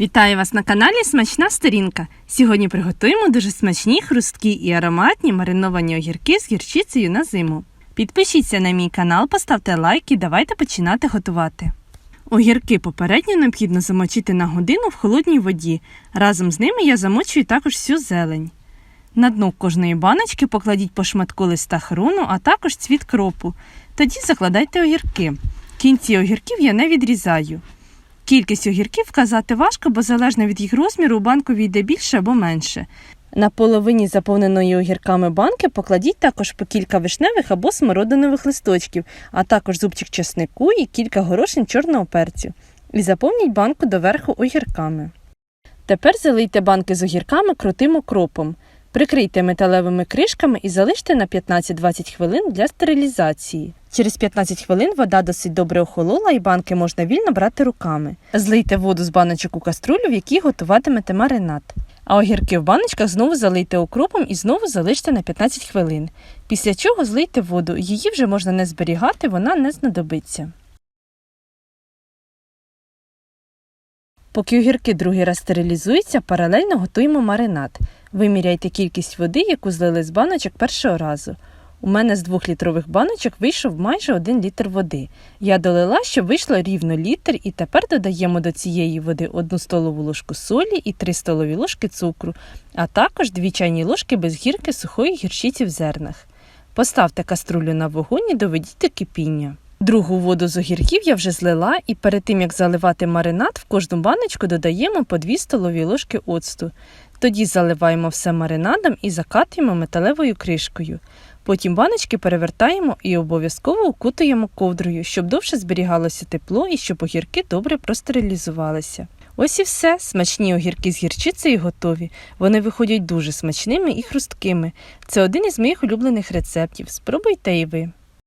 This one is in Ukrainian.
Вітаю вас на каналі Смачна Сторінка. Сьогодні приготуємо дуже смачні, хрусткі і ароматні мариновані огірки з гірчицею на зиму. Підпишіться на мій канал, поставте лайк і давайте починати готувати. Огірки попередньо необхідно замочити на годину в холодній воді. Разом з ними я замочую також всю зелень. На дно кожної баночки покладіть по шматку листа хруну, а також цвіт кропу. Тоді закладайте огірки. Кінці огірків я не відрізаю. Кількість огірків вказати важко, бо залежно від їх розміру у банку війде більше або менше. На половині заповненої огірками банки покладіть також по кілька вишневих або смородинових листочків, а також зубчик чеснику і кілька горошин чорного перцю. І заповніть банку доверху огірками. Тепер залийте банки з огірками крутим окропом. Прикрийте металевими кришками і залиште на 15-20 хвилин для стерилізації. Через 15 хвилин вода досить добре охолола і банки можна вільно брати руками. Злийте воду з баночок у каструлю, в якій готуватимете маринад. А огірки в баночках знову залийте укропом і знову залиште на 15 хвилин. Після чого злийте воду, її вже можна не зберігати, вона не знадобиться. Поки огірки другий раз стерилізуються, паралельно готуємо маринад. Виміряйте кількість води, яку злили з баночок першого разу. У мене з двох літрових баночок вийшов майже один літр води. Я долила, щоб вийшло рівно літр, і тепер додаємо до цієї води одну столову ложку солі і 3 столові ложки цукру, а також 2 чайні ложки без гірки сухої гірчиці в зернах. Поставте каструлю на вогонь і доведіть до кипіння. Другу воду з огірків я вже злила, і перед тим як заливати маринад, в кожну баночку додаємо по 2 столові ложки оцту. Тоді заливаємо все маринадом і закатуємо металевою кришкою. Потім баночки перевертаємо і обов'язково укутуємо ковдрою, щоб довше зберігалося тепло і щоб огірки добре простерилізувалися. Ось і все. Смачні огірки з гірчицею готові. Вони виходять дуже смачними і хрусткими. Це один із моїх улюблених рецептів. Спробуйте і ви.